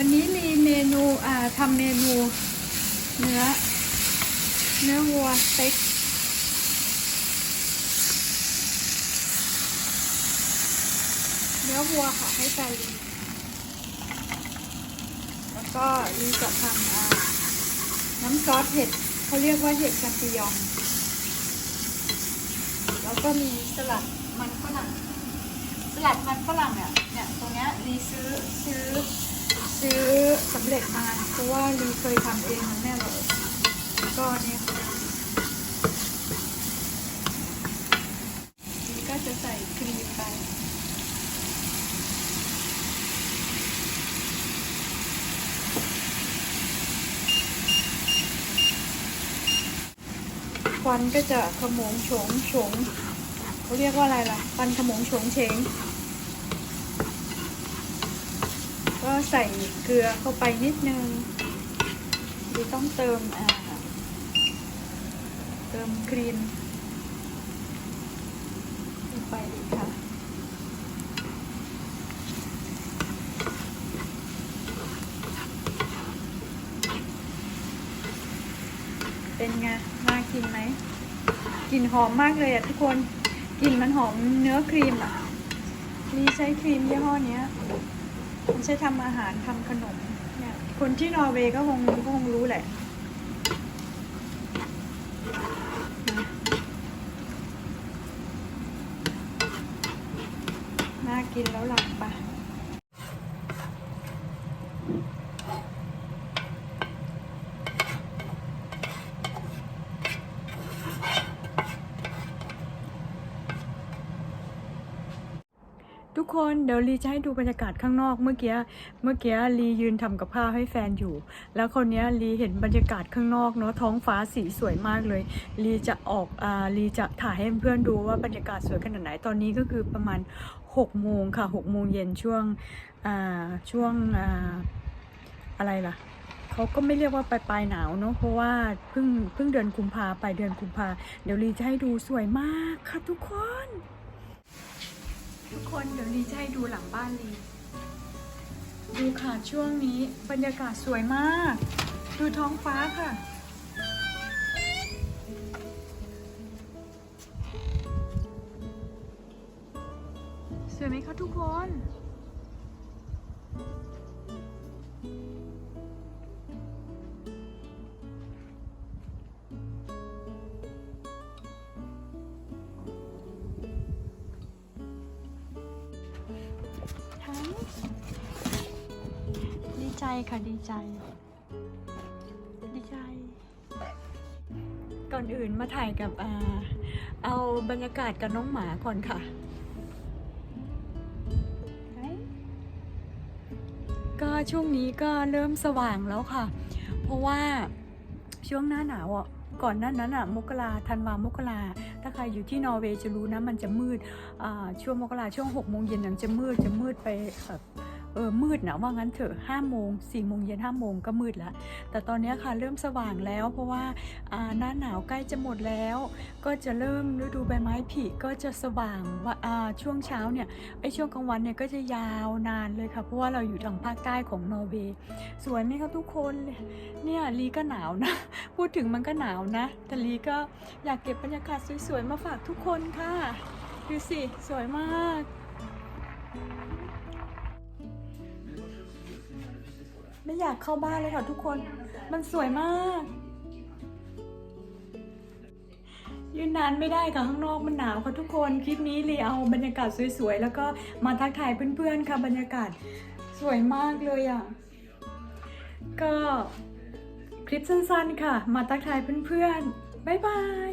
วันนี้รีเมนูอ่าทำเมนูเนื้อ เนื้อวัวสเต็กเนื้อวัวค่ะให้แฟนรีแล้วก็รีจะทำน้ำซอสเห็ดเขาเรียกว่าเห็ดกัมปิยอง แล้วก็มีสลัดมันฝรั่งสลัดมันฝรั่งเนี่ยเนี่ยตรงเนี้ยรีซื้อซื้อ ซื้อสำเร็จมาเพราะว่ารีเคยทำเองมันแน่เลยแล้วก็เนี่ยค่ะรีก็จะใส่ครีมไปควันก็จะขมงโฉงโฉงเขาเรียกว่าอะไรล่ะควันขมงโฉงเฉง ก็ใส่เกลือเข้าไปนิดนึงดีต้องเติมอ่าเติมครีมลงไปอีค่ะ เป็นไงน่ากินไหมกลิ่นหอมมากเลยอะทุกคนกลิ่นมันหอมเนื้อครีมอะ มีใช้ครีมยี่ห้อนี้ ไม่ใช้ทำอาหารทำขนมเนี่ยคนที่นอร์เวย์ก็คงก็คงรู้แหละน่ากินแล้วหลับปะ ทุกคนเดี๋ยวลีจะให้ดูบรรยากาศข้างนอกเมื่อกี้เมื่อกี้ลียืนทำกับข้าวให้แฟนอยู่ แล้วคนนี้ลีเห็นบรรยากาศข้างนอกเนาะท้องฟ้าสีสวยมากเลยลีจะออกอ่าลีจะถ่ายให้เพื่อนดูว่าบรรยากาศสวยขนาดไหนตอนนี้ก็คือประมาณ6โมงค่ะ6โมงเย็นช่วงอ่าช่วงอ่าอะไรล่ะเขาก็ไม่เรียกว่าปลายปลายหนาวเนาะเพราะว่าเพิ่งเพิ่งเดือนกุมภาไปเดือนกุมภาเดี๋ยวลีจะให้ดูสวยมากค่ะทุกคน ทุกคนเดี๋ยวลีจะให้ดูหลังบ้านลีดูค่ะช่วงนี้บรรยากาศสวยมาก ดูท้องฟ้าค่ะ สวยไหมคะทุกคน ใจค่ะดีใจ ดีใจ ก่อนอื่นมาถ่ายกับอ่าเอาบรรยากาศกับน้องหมาก่อนค่ะไหนก็ช่วงนี้ก็เริ่มสว่างแล้วค่ะ เพราะว่าช่วงหน้าหนาวอะก่อนหน้านั้นอะมกราธันวามกราถ้าใครอยู่ที่นอร์เวย์จะรู้นะมันจะมืดอ่าช่วงมกราช่วงหกโมงเย็นนั้นจะมืดจะมืดไปแบบ เออมืดนะว่างั้นเถอะห้าโมงสี่โมงเย็นห้าโมงก็มืดล้วแต่ตอนนี้ค่ะเริ่มสว่างแล้ว เพราะว่าอ่าหน้าหนาวใกล้จะหมดแล้ว ก็จะเริ่มฤดูใบไม้ผลิก็จะสว่างว่าอ่าช่วงเช้าเนี่ยไอช่วงกลางวันเนี่ยก็จะยาวนานเลยค่ะเพราะว่าเราอยู่ทางภาคใต้ของนอร์เวย์สวยไหมคะทุกคนเนี่ยลีก็หนาวนะ พูดถึงมันก็หนาวนะ แต่ลีก็อยากเก็บบรรยากาศสวยๆมาฝากทุกคนค่ะดูสิ สวยมาก ไม่อยากเข้าบ้านเลยค่ะทุกคน มันสวยมาก ยืนนานไม่ได้ค่ะข้างนอกมันหนาวค่ะทุกคน คลิปนี้ลีเอาบรรยากาศสวยๆ แล้วก็มาทักทายเพื่อนๆ ค่ะบรรยากาศสวยมากเลยอะ ก็คลิปสั้นๆ ค่ะ มาทักทายเพื่อนๆ บ๊ายบาย